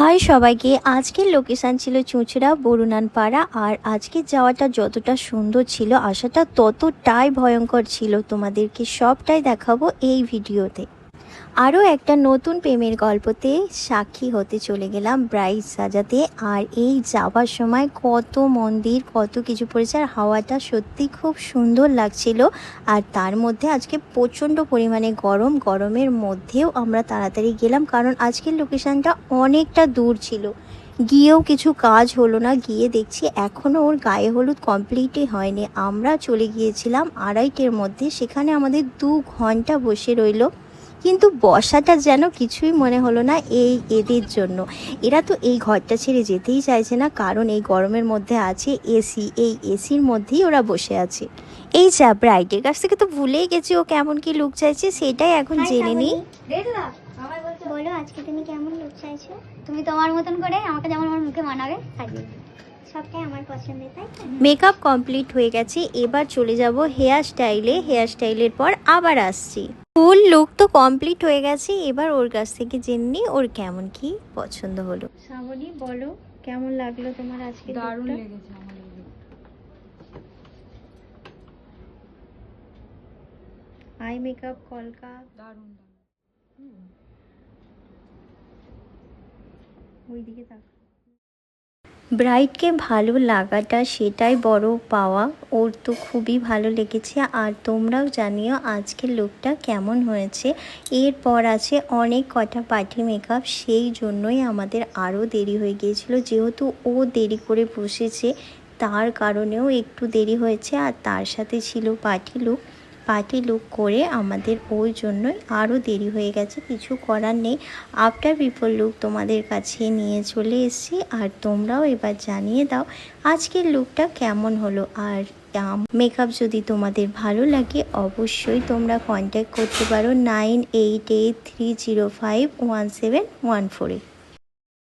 High সবাইকে, আজকের location ছিল চুঁচড়া বরুণান পাড়া আর আজকে যাওয়াটা যতটা সুন্দর ছিল আসাটা ততটাই ভয়ঙ্কর ছিল। তোমাদেরকে সবটাই দেখাবো এই ভিডিওতে আরও একটা নতুন প্রেমের গল্পতে সাক্ষী হতে চলে গেলাম ব্রাইড সাজাতে। আর এই যাবার সময় কত মন্দির, কত কিছু পড়েছে আর হাওয়াটা সত্যি খুব সুন্দর লাগছিল। আর তার মধ্যে আজকে প্রচণ্ড পরিমাণে গরম, গরমের মধ্যেও আমরা তাড়াতাড়ি গেলাম কারণ আজকের লোকেশানটা অনেকটা দূর ছিল। গিয়েও কিছু কাজ হলো না, গিয়ে দেখছি এখনও ওর গায়ে হলুদ কমপ্লিটই হয়নি। আমরা চলে গিয়েছিলাম আড়াইটের মধ্যে, সেখানে আমাদের দু ঘণ্টা বসে রইল। কিন্তু বসাটা যেন কিছুই মনে হলো না এই এদের জন্য। এরা তো এই ঘরটা ছেড়ে যেতেই চাইছে না কারণ এই গরমের মধ্যে আছে এসি এই এসির মধ্যেই ওরা বসে আছে। এই যা ব্রাইডের কাছ থেকে তো ভুলেই গেছি ও কেমন কি লুক চাইছে সেটাই এখন জেনে নিই বলো আজকে তুমি কেমন লুক চাইছো? তুমি তোমার মতন করে আমাকে যেমন আমার মুখে মানাবে সাজিয়ে সবটাই আমার পছন্দের তাই মেকআপ কমপ্লিট হয়ে গেছে এবার চলে যাব হেয়ার স্টাইলে। হেয়ার স্টাইলের পর আবার আসছি। ফুল লুক তো কমপ্লিট হয়ে গেছে এবার ওর কাছ থেকে জেনে ওর কেমন কি পছন্দ হলো। শ্রাবণী বলো কেমন লাগল তোমার আজকে দারুণ লেগেছে আমার আই মেকআপ কলকা। দারুণ। ওইদিকে তাক ব্রাইডকে ভালো লাগাটা সেটাই বড় পাওয়া। ওর তো খুবই ভালো লেগেছে। আর তোমরাও জানিও আজকের লুকটা কেমন হয়েছে। এরপর আছে অনেক কটা পার্টি মেকআপ। সেই জন্যই আমাদের আরও দেরি হয়ে গিয়েছিল। যেহেতু ও দেরি করে বসেছে, তার কারণেও একটু দেরি হয়েছে। আর তার সাথে ছিল পার্টি লুক। পার্টি লুক করে আমাদের ওই জন্যই আরও দেরি হয়ে গেছে, কিছু করার নেই। আফটার বিফোর লুক তোমাদের কাছে নিয়ে চলে এসেছি, আর তোমরাও এবার জানিয়ে দাও আজকের লুকটা কেমন হলো। আর মেকআপ যদি তোমাদের ভালো লাগে অবশ্যই তোমরা কন্ট্যাক্ট করতে পারো nine eight eight three zero five one seven one ফোরে